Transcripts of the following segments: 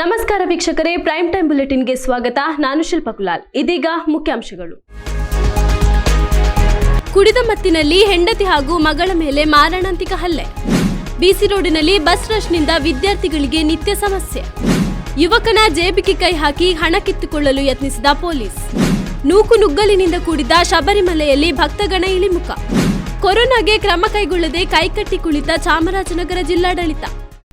ನಮಸ್ಕಾರ ವೀಕ್ಷಕರೇ prime time ಬುಲೆಟಿನ್ಗೆ ಸ್ವಾಗತ. ನಾನು ಶಿಲ್ಪ ಕುಲಾಲ್. ಇದೀಗ ಮುಖ್ಯಾಂಶಗಳು. ಕುಡಿದ ಮತ್ತಿನಲ್ಲಿ ಹೆಂಡತಿ ಹಾಗೂ ಮಗಳ ಮೇಲೆ ಮಾರಣಾಂತಿಕ ಹಲ್ಲೆ. ಬಿಸಿ ರೋಡಿನಲ್ಲಿ ಬಸ್ ರಶ್ನಿಂದ ವಿದ್ಯಾರ್ಥಿಗಳಿಗೆ ನಿತ್ಯ ಸಮಸ್ಯೆ. ಯುವಕನ ಜೇಬಿಗೆ ಕೈ ಹಾಕಿ ಹಣ ಕಿತ್ತುಕೊಳ್ಳಲು ಯತ್ನಿಸಿದ ಪೊಲೀಸ್. ನೂಕು ನುಗ್ಗಲಿನಿಂದ ಕೂಡಿದ ಶಬರಿಮಲೆಯಲ್ಲಿ ಭಕ್ತಗಣ ಇಳಿಮುಖ. ಕೊರೋನಾಗೆ ಕ್ರಮ ಕೈಗೊಳ್ಳದೆ ಕೈಕಟ್ಟಿ ಕುಳಿತ ಚಾಮರಾಜನಗರ ಜಿಲ್ಲಾಡಳಿತ.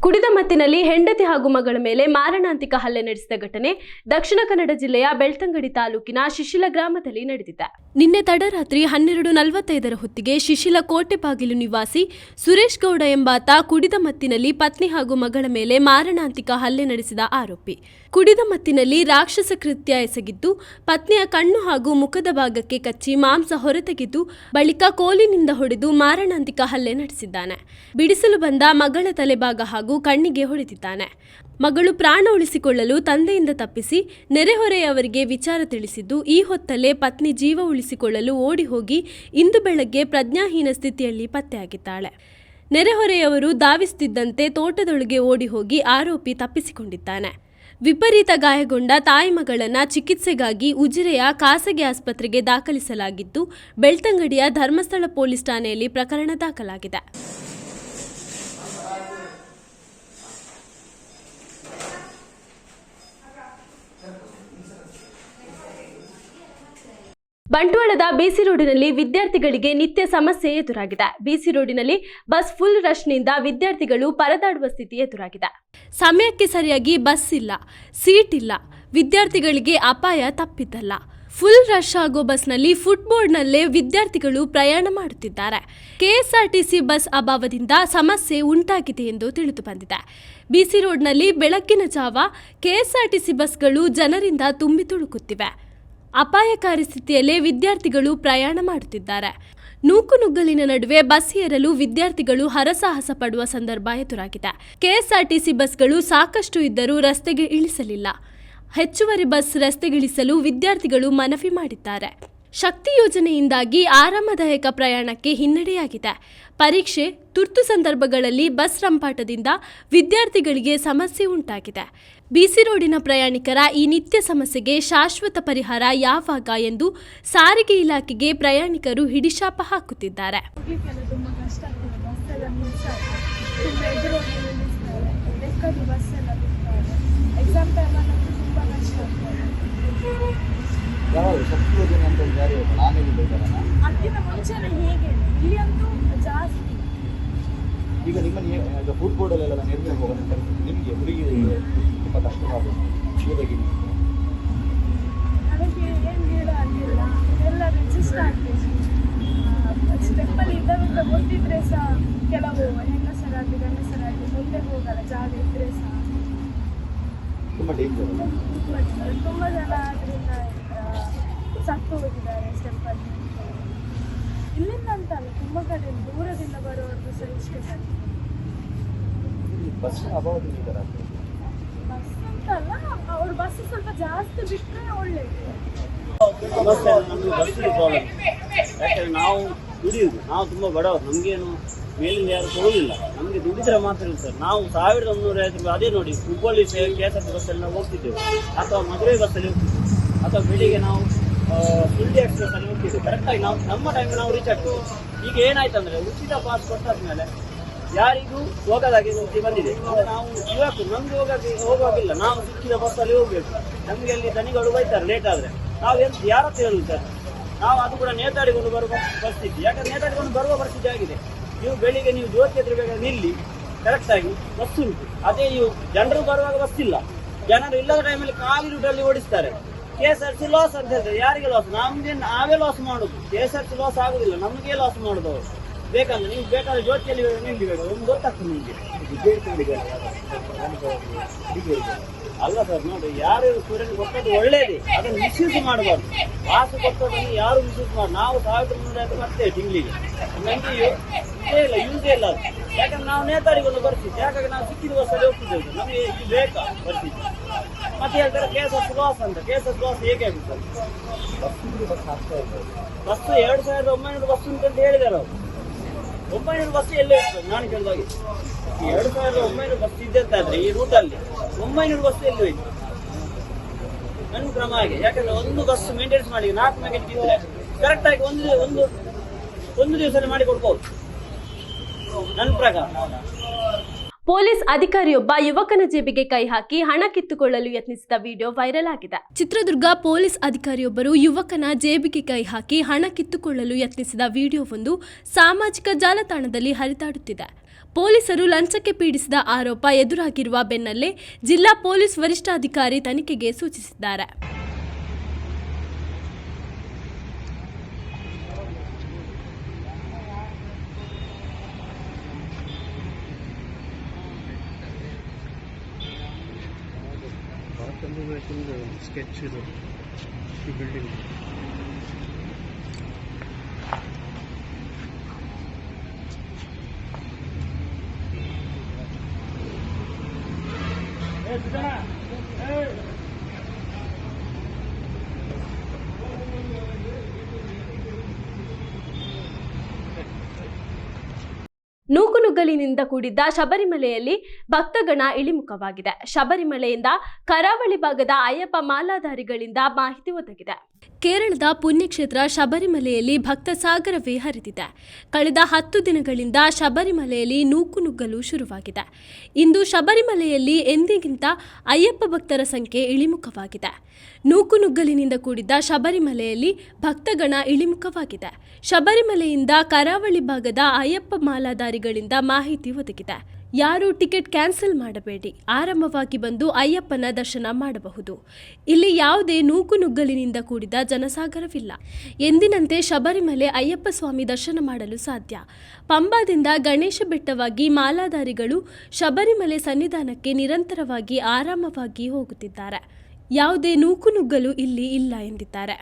ಕುಡಿದ ಮತ್ತಿನಲ್ಲಿ ಹೆಂಡತಿ ಹಾಗೂ ಮಗಳ ಮೇಲೆ ಮಾರಣಾಂತಿಕ ಹಲ್ಲೆ ನಡೆಸಿದ ಘಟನೆ ದಕ್ಷಿಣ ಕನ್ನಡ ಜಿಲ್ಲೆಯ ಬೆಳ್ತಂಗಡಿ ತಾಲೂಕಿನ ಶಿಶಿಲ ಗ್ರಾಮದಲ್ಲಿ ನಡೆದಿದೆ. ನಿನ್ನೆ ತಡರಾತ್ರಿ ಹನ್ನೆರಡು ನಲವತ್ತೈದರ ಹೊತ್ತಿಗೆ ಶಿಶಿಲ ಕೋಟೆ ಬಾಗಿಲು ನಿವಾಸಿ ಸುರೇಶ್ ಗೌಡ ಎಂಬಾತ ಕುಡಿದ ಮತ್ತಿನಲ್ಲಿ ಪತ್ನಿ ಹಾಗೂ ಮಗಳ ಮೇಲೆ ಮಾರಣಾಂತಿಕ ಹಲ್ಲೆ ನಡೆಸಿದ ಆರೋಪಿ. ಕುಡಿದ ಮತ್ತಿನಲ್ಲಿ ರಾಕ್ಷಸ ಕೃತ್ಯ ಎಸಗಿದ್ದು, ಪತ್ನಿಯ ಕಣ್ಣು ಹಾಗೂ ಮುಖದ ಭಾಗಕ್ಕೆ ಕಚ್ಚಿ ಮಾಂಸ ಹೊರತೆಗೆದು ಬಳಿಕ ಕೋಲಿನಿಂದ ಹೊಡೆದು ಮಾರಣಾಂತಿಕ ಹಲ್ಲೆ ನಡೆಸಿದ್ದಾನೆ. ಬಿಡಿಸಲು ಬಂದ ಮಗಳ ತಲೆಭಾಗ ಹಾಗೂ ಕಣ್ಣಿಗೆ ಹೊಡೆದಿದ್ದಾನೆ ಮಗಳು ಪ್ರಾಣ ಉಳಿಸಿಕೊಳ್ಳಲು ತಂದೆಯಿಂದ ತಪ್ಪಿಸಿ ನೆರೆಹೊರೆಯವರಿಗೆ ವಿಚಾರ ತಿಳಿಸಿದ್ದು, ಈ ಹೊತ್ತಲ್ಲೇ ಪತ್ನಿ ಜೀವ ಉಳಿಸಿಕೊಳ್ಳಲು ಓಡಿ ಹೋಗಿ ಇಂದು ಬೆಳಗ್ಗೆ ಪ್ರಜ್ಞಾಹೀನ ಸ್ಥಿತಿಯಲ್ಲಿ ಪತ್ತೆಯಾಗಿದ್ದಾಳೆ. ನೆರೆಹೊರೆಯವರು ಧಾವಿಸುತ್ತಿದ್ದಂತೆ ತೋಟದೊಳಗೆ ಓಡಿ ಹೋಗಿ ಆರೋಪಿ ತಪ್ಪಿಸಿಕೊಂಡಿದ್ದಾನೆ. ವಿಪರೀತ ಗಾಯಗೊಂಡ ತಾಯಿ ಮಗಳನ್ನ ಚಿಕಿತ್ಸೆಗಾಗಿ ಉಜಿರೆಯ ಖಾಸಗಿ ಆಸ್ಪತ್ರೆಗೆ ದಾಖಲಿಸಲಾಗಿದ್ದು, ಬೆಳ್ತಂಗಡಿಯ ಧರ್ಮಸ್ಥಳ ಪೊಲೀಸ್ ಠಾಣೆಯಲ್ಲಿ ಪ್ರಕರಣ ದಾಖಲಾಗಿದೆ. ಬಂಟ್ವಾಳದ ಬಿಸಿ ರೋಡಿನಲ್ಲಿ ವಿದ್ಯಾರ್ಥಿಗಳಿಗೆ ನಿತ್ಯ ಸಮಸ್ಯೆ ಎದುರಾಗಿದೆ. ಬಿಸಿ ರೋಡಿನಲ್ಲಿ ಬಸ್ ಫುಲ್ ರಶ್ನಿಂದ ವಿದ್ಯಾರ್ಥಿಗಳು ಪರದಾಡುವ ಸ್ಥಿತಿ ಎದುರಾಗಿದೆ. ಸಮಯಕ್ಕೆ ಸರಿಯಾಗಿ ಬಸ್ ಇಲ್ಲ, ಸೀಟ್ ಇಲ್ಲ, ವಿದ್ಯಾರ್ಥಿಗಳಿಗೆ ಅಪಾಯ ತಪ್ಪಿದ್ದಲ್ಲ ಫುಲ್ ರಶ್ ಆಗೋ ಬಸ್ನಲ್ಲಿ ಫುಟ್ಬೋರ್ಡ್ನಲ್ಲೇ ವಿದ್ಯಾರ್ಥಿಗಳು ಪ್ರಯಾಣ ಮಾಡುತ್ತಿದ್ದಾರೆ. ಕೆಎಸ್ಆರ್ಟಿಸಿ ಬಸ್ ಅಭಾವದಿಂದ ಸಮಸ್ಯೆ ಉಂಟಾಗಿದೆ ಎಂದು ತಿಳಿದು ಬಂದಿದೆ. ಬಿಸಿ ರೋಡ್ನಲ್ಲಿ ಬೆಳಕಿನ ಜಾವ, ಕೆಎಸ್ಆರ್ಟಿಸಿ ಬಸ್ಗಳು ಜನರಿಂದ ತುಂಬಿ ತುಳುಕುತ್ತಿವೆ. ಅಪಾಯಕಾರಿ ಸ್ಥಿತಿಯಲ್ಲೇ ವಿದ್ಯಾರ್ಥಿಗಳು ಪ್ರಯಾಣ ಮಾಡುತ್ತಿದ್ದಾರೆ. ನೂಕುನುಗ್ಗಲಿನ ನಡುವೆ ಬಸ್ ಏರಲು ವಿದ್ಯಾರ್ಥಿಗಳು ಹರಸಾಹಸ ಪಡುವ ಸಂದರ್ಭ ಎದುರಾಗಿದೆ. ಕೆಎಸ್ಆರ್ಟಿಸಿ ಬಸ್ಗಳು ಸಾಕಷ್ಟು ಇದ್ದರೂ ರಸ್ತೆಗೆ ಇಳಿಸಲಿಲ್ಲ. ಹೆಚ್ಚುವರಿ ಬಸ್ ರಸ್ತೆಗಿಳಿಸಲು ವಿದ್ಯಾರ್ಥಿಗಳು ಮನವಿ ಮಾಡಿದ್ದಾರೆ. ಶಕ್ತಿ ಯೋಜನೆಯಿಂದಾಗಿ ಆರಾಮದಾಯಕ ಪ್ರಯಾಣಕ್ಕೆ ಹಿನ್ನಡೆಯಾಗಿದೆ. ಪರೀಕ್ಷೆ, ತುರ್ತು ಸಂದರ್ಭಗಳಲ್ಲಿ ಬಸ್ ರಂಪಾಟದಿಂದ ವಿದ್ಯಾರ್ಥಿಗಳಿಗೆ ಸಮಸ್ಯೆ ಉಂಟಾಗಿದೆ. ಬಿಸಿ ರೋಡಿನ ಪ್ರಯಾಣಿಕರ ಈ ನಿತ್ಯ ಸಮಸ್ಯೆಗೆ ಶಾಶ್ವತ ಪರಿಹಾರ ಯಾವಾಗ ಎಂದು ಸಾರಿಗೆ ಇಲಾಖೆಗೆ ಪ್ರಯಾಣಿಕರು ಹಿಡಿಶಾಪ ಹಾಕುತ್ತಿದ್ದಾರೆ. ಈಗ ನಿಮ್ಮ ಈಗ ಫುಡ್ ಬೋರ್ಡಲ್ಲೆಲ್ಲ ನಾನು ನಿರ್ಣಯ ಹೋಗೋಣ ನಿಮಗೆ ನಿಮಗೆ ಹುಡುಗಿರಿಗೆ ತುಂಬ ಕಷ್ಟವಾಗುತ್ತೆ ಹೇಗೆ ನನಗೆ ಏನು ಹೇಳ ಆಗಿಲ್ಲ ಎಲ್ಲ ರಿಜಿಸ್ಟರ್ ಆಗಬೇಕು ಸ್ಟೆಪ್ಪಲ್ಲಿ ಇದ್ದವಂತ ಗೊತ್ತಿದ್ರೆ ಸಹ ಕೆಲವು ಹೆಂಗಸರಾಗಲಿ ಗಂಡಸರಾಗಿ ಮುಂದೆ ಹೋಗಲ್ಲ ಜಾಗ ಇದ್ರೆ ಸಹ ತುಂಬ ಜನ ಅದರಿಂದ ಸತ್ತು ಹೋಗಿದ್ದಾರೆ ಸ್ಟೆಪ್ಪಲ್ಲಿ ಇಲ್ಲಿಂದ ಅಂತಲ್ಲ ತುಂಬ ಕಡೆ ದೂರದಿಂದ ಬರೋರ್ದು ಸಹ ಬಸ್ ಅಂತಲ್ಲ ಅವ್ರ ಬಸ್ ಸ್ವಲ್ಪ ಜಾಸ್ತಿ ಬಿಟ್ಟರೆ ಒಳ್ಳೇದು. ಸಮಸ್ಯೆ ಬಸ್ಸಿಗೆ ಪ್ರಾಬ್ಲಮ್ ಯಾಕಂದ್ರೆ ನಾವು ದುಡಿಯುದು. ನಾವು ತುಂಬ ಬಡವರು. ನಮಗೇನು ಮೇಲಿಂದ ಯಾರು ಕೊಡಲಿಲ್ಲ ನಮಗೆ ದುಡಿದ್ರೆ ಮಾತ್ರ ಇಲ್ಲ ಸರ್ ನಾವು ಸಾವಿರದ ಮುನ್ನೂರ ಐವತ್ತು ರೂಪಾಯಿ ಅದೇ ನೋಡಿ Hubballi K S R T ಅಥವಾ ಮದುವೆ ಬಸ್ಸಲ್ಲಿ ಹೋಗ್ತಿದ್ದೇವೆ. ಅಥವಾ ಬೆಳಿಗ್ಗೆ ನಾವು ಸುಳ್ಳಿ ಎಕ್ಸ್ಪ್ರೆಸ್ ಅಲ್ಲಿ ಹೋಗ್ತಿದ್ದೇವೆ. ಕರೆಕ್ಟಾಗಿ ನಾವು, ನಮ್ಮ ಟೈಮ್ ನಾವು ರೀಚ್ ಆಗ್ತೇವೆ ಈಗ ಏನಾಯ್ತಂದ್ರೆ ಉಚಿತ ಪಾಸ್ ಕೊಟ್ಟಾದ್ಮೇಲೆ ಯಾರಿಗೂ ಹೋಗದಾಗೆ ಹೋಗಿ ಬಂದಿದೆ. ನಾವು ಇವತ್ತು ನಮ್ಗೆ ಹೋಗಕ್ಕೆ ಹೋಗುವಾಗಿಲ್ಲ. ನಾವು ಸಿಕ್ಕಿದ ಬಸ್ಸಲ್ಲಿ ಹೋಗ್ಬೇಕು. ನಮಗೆ ಅಲ್ಲಿ ದನಿಗಳು ಬೈತಾರೆ ಲೇಟ್ ಆದ್ರೆ. ನಾವು ಎಂತ ಯಾರ ಸರ್? ನಾವು ಅದು ಕೂಡ ನೇತಾಡಿಕೊಂಡು ಬರುವ ಪರಿಸ್ಥಿತಿ. ಯಾಕಂದ್ರೆ ನೇತಾಡಿಕೊಂಡು ಬರುವ ಪರಿಸ್ಥಿತಿ ಆಗಿದೆ. ನೀವು ಬೆಳಿಗ್ಗೆ ನೀವು ಜ್ಯೋತಿ ಹತ್ರ ಬೇಕಾದ್ರೆ ನಿಲ್ಲಿ ಕರೆಕ್ಟಾಗಿ ಬಸ್ ಉಂಟು. ಅದೇ ನೀವು ಜನರು ಬರುವಾಗ ಬಸ್ ಇಲ್ಲ. ಜನರು ಇಲ್ಲದ ಟೈಮಲ್ಲಿ ಖಾಲಿ ರೂಟಲ್ಲಿ ಓಡಿಸ್ತಾರೆ. K S R C loss ಅಂತ ಹೇಳ್ತಾರೆ ಯಾರಿಗೆ ಲಾಸ್ ನಮ್ಗೆ ನಾವೇ ಲಾಸ್ ಮಾಡುದು. K S R C loss ಆಗುದಿಲ್ಲ. ನಮಗೆ ಲಾಸ್ ಮಾಡುದು ಅವರು ಬೇಕಂದ್ರೆ ನೀವು ಬೇಕಾದ್ರೆ ಜ್ಯೋತಿಯಲ್ಲಿ ಗೊತ್ತಾಗ್ತದೆ ನಿಮಗೆ. ಅಲ್ಲ ಸರ್ ನೋಡಿ ಯಾರು ಸೂರ್ಯನ ಕೊಟ್ಟದ್ದು ಒಳ್ಳೇದೇ. ಅದನ್ನು ಮಿಸ್ಯೂಸ್ ಮಾಡಬಾರ್ದು. ವಾಸು ಕೊಟ್ಟದನ್ನು ಯಾರು ಮಿಸ್ಯೂಸ್ ಮಾಡಿ ನಾವು ಸಾವಿರದ ಮುನ್ನೂರ ಐವತ್ತು ಬರ್ತೇವೆ ತಿಂಗಳಿಗೆ. ನಮಗೆ ಇದೇ ಇಲ್ಲ ಯೂಸೇ ಇಲ್ಲ ಅದು. ಯಾಕಂದ್ರೆ ನಾವು ನೇತಾರಿಗೊಂದು ಬರ್ತೀವಿ ಯಾಕಂದ್ರೆ ನಾವು ಸಿಕ್ಕಿದ ಬಸ್ಸಲ್ಲಿ ಹೋಗ್ತಿದ್ದೇವೆ ನಮಗೆ ಇದು ಬೇಕಾ ಬರ್ತೀವಿ ಮತ್ತೆ ಹೇಳ್ತಾರೆ ಕೆ ಎಸ್ ಎಸ್ ಲಾಸ್ ಅಂತ ಕೆ ಎಸ್ ಎಸ್ ಲಾಸ್ ಹೇಗೆ ಆಗುತ್ತೆ ಬಸ್ ಎರಡು ಸಾವಿರದ ಒಂಬೈನೂರು ಬಸ್ ಉಂಟು ಅಂತ ಹೇಳಿದ್ದಾರೆ ಅವರು. ಒಂಬೈನೂರು ಬಸ್ ಎಲ್ಲೇ ಇರ್ತದೆ, ನಾನು ಕೇಳಿದಾಗೆ ಎರಡು ಸಾವಿರದ ಒಂಬೈನೂರು ಬಸ್ ಇದ್ದಂತಾದ್ರೆ ಈ ರೂಟಲ್ಲಿ ಒಂಬೈನೂರು ಬಸ್ ಎಲ್ಲಿ ಹೋಯ್ತು ನನ್ನ ಕ್ರಮ ಹಾಗೆ, ಯಾಕಂದ್ರೆ ಒಂದು ಬಸ್ ಮೇಂಟೆನೆನ್ಸ್ ಮಾಡಿ ನಾಲ್ಕು ಮೆಕೆಟ್ ಇದ್ರೆ ಕರೆಕ್ಟ್ ಆಗಿ ಒಂದು ಒಂದು ಒಂದು ದಿವಸ ಮಾಡಿ ಕೊಡ್ಬೋದು ನನ್ನ ಪ್ರಕಾರ. ಪೊಲೀಸ್ ಅಧಿಕಾರಿಯೊಬ್ಬ ಯುವಕನ ಜೇಬಿಗೆ ಕೈ ಹಾಕಿ ಹಣ ಕಿತ್ತುಕೊಳ್ಳಲು ಯತ್ನಿಸಿದ ವಿಡಿಯೋ ವೈರಲ್ ಆಗಿದೆ. ಚಿತ್ರದುರ್ಗ ಪೊಲೀಸ್ ಅಧಿಕಾರಿಯೊಬ್ಬರು ಯುವಕನ ಜೇಬಿಗೆ ಕೈ ಹಾಕಿ ಹಣ ಕಿತ್ತುಕೊಳ್ಳಲು ಯತ್ನಿಸಿದ ವಿಡಿಯೋವೊಂದು ಸಾಮಾಜಿಕ ಜಾಲತಾಣದಲ್ಲಿ ಹರಿದಾಡುತ್ತಿದೆ. ಪೊಲೀಸರು ಲಂಚಕ್ಕೆ ಪೀಡಿಸಿದ ಆರೋಪ ಎದುರಾಗಿರುವ ಬೆನ್ನಲ್ಲೇ ಜಿಲ್ಲಾ ಪೊಲೀಸ್ ವರಿಷ್ಠಾಧಿಕಾರಿ ತನಿಖೆಗೆ ಸೂಚಿಸಿದ್ದಾರೆ. ಸ್ಕೆಚ್ ಇದು ಈ ಬಿಲ್ಡಿಂಗ್ ನೂಕುನುಗ್ಗಲಿನಿಂದ ಕೂಡಿದ್ದ ಶಬರಿಮಲೆಯಲ್ಲಿ ಭಕ್ತಗಣ ಇಳಿಮುಖವಾಗಿದೆ. ಶಬರಿಮಲೆಯಿಂದ ಕರಾವಳಿ ಭಾಗದ ಅಯ್ಯಪ್ಪ ಮಾಲಾಧಾರಿಗಳಿಂದ ಮಾಹಿತಿ ಒದಗಿದೆ. ಕೇರಳದ ಪುಣ್ಯಕ್ಷೇತ್ರ ಶಬರಿಮಲೆಯಲ್ಲಿ ಭಕ್ತ ಸಾಗರವೇ ಹರಿದಿದೆ. ಕಳೆದ ಹತ್ತು ದಿನಗಳಿಂದ ಶಬರಿಮಲೆಯಲ್ಲಿ ನೂಕುನುಗ್ಗಲು ಶುರುವಾಗಿದೆ. ಇಂದು ಶಬರಿಮಲೆಯಲ್ಲಿ ಎಂದಿಗಿಂತ ಅಯ್ಯಪ್ಪ ಭಕ್ತರ ಸಂಖ್ಯೆ ಇಳಿಮುಖವಾಗಿದೆ. ನೂಕುನುಗ್ಗಲಿನಿಂದ ಕೂಡಿದ್ದ ಶಬರಿಮಲೆಯಲ್ಲಿ ಭಕ್ತಗಣ ಇಳಿಮುಖವಾಗಿದೆ. ಶಬರಿಮಲೆಯಿಂದ ಕರಾವಳಿ ಭಾಗದ ಅಯ್ಯಪ್ಪ ಮಾಲಾಧಾರಿಗಳಿಂದ ಮಾಹಿತಿ ಒದಗಿದೆ. ಯಾರು ಟಿಕೆಟ್ ಕ್ಯಾನ್ಸಲ್ ಮಾಡಬೇಡಿ. ಆರಾಮವಾಗಿ ಬಂದು ಅಯ್ಯಪ್ಪನ ದರ್ಶನ ಮಾಡಬಹುದು. ಇಲ್ಲಿ ಯಾವುದೇ ನೂಕುನುಗ್ಗಲಿನಿಂದ ಕೂಡಿದ ಜನಸಾಗರವಿಲ್ಲ. ಎಂದಿನಂತೆ ಶಬರಿಮಲೆ ಅಯ್ಯಪ್ಪ ಸ್ವಾಮಿ ದರ್ಶನ ಮಾಡಲು ಸಾಧ್ಯ. ಪಂಬಾದಿಂದ ಗಣೇಶ ಬೆಟ್ಟವಾಗಿ ಮಾಲಾಧಾರಿಗಳು ಶಬರಿಮಲೆ ಸನ್ನಿಧಾನಕ್ಕೆ ನಿರಂತರವಾಗಿ ಆರಾಮವಾಗಿ ಹೋಗುತ್ತಿದ್ದಾರೆ. ಯಾವುದೇ ನೂಕುನುಗ್ಗಲು ಇಲ್ಲಿ ಇಲ್ಲ ಎಂದಿದ್ದಾರೆ.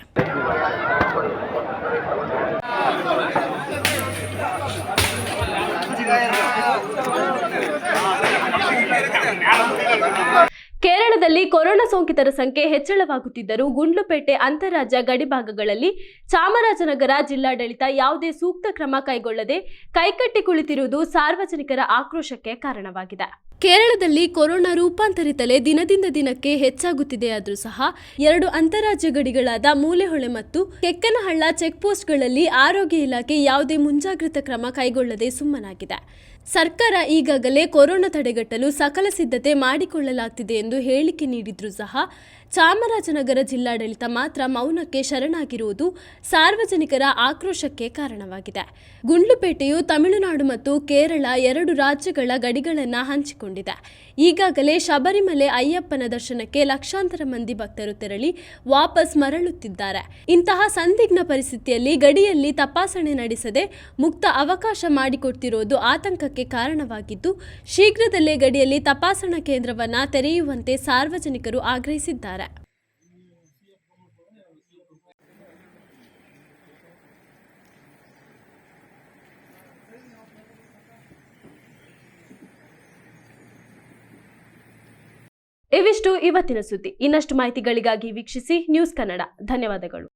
ಕೇರಳದಲ್ಲಿ ಕೊರೋನಾ ಸೋಂಕಿತರ ಸಂಖ್ಯೆ ಹೆಚ್ಚಳವಾಗುತ್ತಿದ್ದರೂ ಗುಂಡ್ಲುಪೇಟೆ ಅಂತಾರಾಜ್ಯ ಗಡಿಭಾಗಗಳಲ್ಲಿ ಚಾಮರಾಜನಗರ ಜಿಲ್ಲಾಡಳಿತ ಯಾವುದೇ ಸೂಕ್ತ ಕ್ರಮ ಕೈಗೊಳ್ಳದೆ ಕೈಕಟ್ಟಿ ಕುಳಿತಿರುವುದು ಸಾರ್ವಜನಿಕರ ಆಕ್ರೋಶಕ್ಕೆ ಕಾರಣವಾಗಿದೆ. ಕೇರಳದಲ್ಲಿ ಕೊರೋನಾ ರೂಪಾಂತರಿತಲೆ ದಿನದಿಂದ ದಿನಕ್ಕೆ ಹೆಚ್ಚಾಗುತ್ತಿದೆಯಾದರೂ ಸಹ ಎರಡು ಅಂತಾರಾಜ್ಯ ಗಡಿಗಳಾದ ಮೂಲೆಹೊಳೆ ಮತ್ತು ಕೆಕ್ಕನಹಳ್ಳ ಚೆಕ್ ಪೋಸ್ಟ್ಗಳಲ್ಲಿ ಆರೋಗ್ಯ ಇಲಾಖೆ ಯಾವುದೇ ಮುಂಜಾಗ್ರತಾ ಕ್ರಮ ಕೈಗೊಳ್ಳದೆ ಸುಮ್ಮನಾಗಿದೆ. ಸರ್ಕಾರ ಈಗಾಗಲೇ ಕೊರೋನಾ ತಡೆಗಟ್ಟಲು ಸಕಲ ಸಿದ್ಧತೆ ಮಾಡಿಕೊಳ್ಳಲಾಗ್ತಿದೆ ಎಂದು ಹೇಳಿಕೆ ನೀಡಿದ್ರೂ ಸಹ ಚಾಮರಾಜನಗರ ಜಿಲ್ಲಾಡಳಿತ ಮಾತ್ರ ಮೌನಕ್ಕೆ ಶರಣಾಗಿರುವುದು ಸಾರ್ವಜನಿಕರ ಆಕ್ರೋಶಕ್ಕೆ ಕಾರಣವಾಗಿದೆ. ಗುಂಡ್ಲುಪೇಟೆಯು ತಮಿಳುನಾಡು ಮತ್ತು ಕೇರಳ ಎರಡು ರಾಜ್ಯಗಳ ಗಡಿಗಳನ್ನು ಹಂಚಿಕೊಂಡಿದೆ. ಈಗಾಗಲೇ ಶಬರಿಮಲೆ ಅಯ್ಯಪ್ಪನ ದರ್ಶನಕ್ಕೆ ಲಕ್ಷಾಂತರ ಮಂದಿ ಭಕ್ತರು ತೆರಳಿ ವಾಪಸ್ ಮರಳುತ್ತಿದ್ದಾರೆ. ಇಂತಹ ಸಂದಿಗ್ಧ ಪರಿಸ್ಥಿತಿಯಲ್ಲಿ ಗಡಿಯಲ್ಲಿ ತಪಾಸಣೆ ನಡೆಸದೆ ಮುಕ್ತ ಅವಕಾಶ ಮಾಡಿಕೊಡ್ತಿರೋದು ಆತಂಕಕ್ಕೆ ಕಾರಣವಾಗಿದ್ದು, ಶೀಘ್ರದಲ್ಲೇ ಗಡಿಯಲ್ಲಿ ತಪಾಸಣಾ ಕೇಂದ್ರವನ್ನು ತೆರೆಯುವಂತೆ ಸಾರ್ವಜನಿಕರು ಆಗ್ರಹಿಸಿದ್ದಾರೆ. ಇವಿಷ್ಟು ಇವತ್ತಿನ ಸುದ್ದಿ. ಇನ್ನಷ್ಟು ಮಾಹಿತಿಗಳಿಗಾಗಿ ವೀಕ್ಷಿಸಿ ನ್ಯೂಸ್ ಕನ್ನಡ. ಧನ್ಯವಾದಗಳು.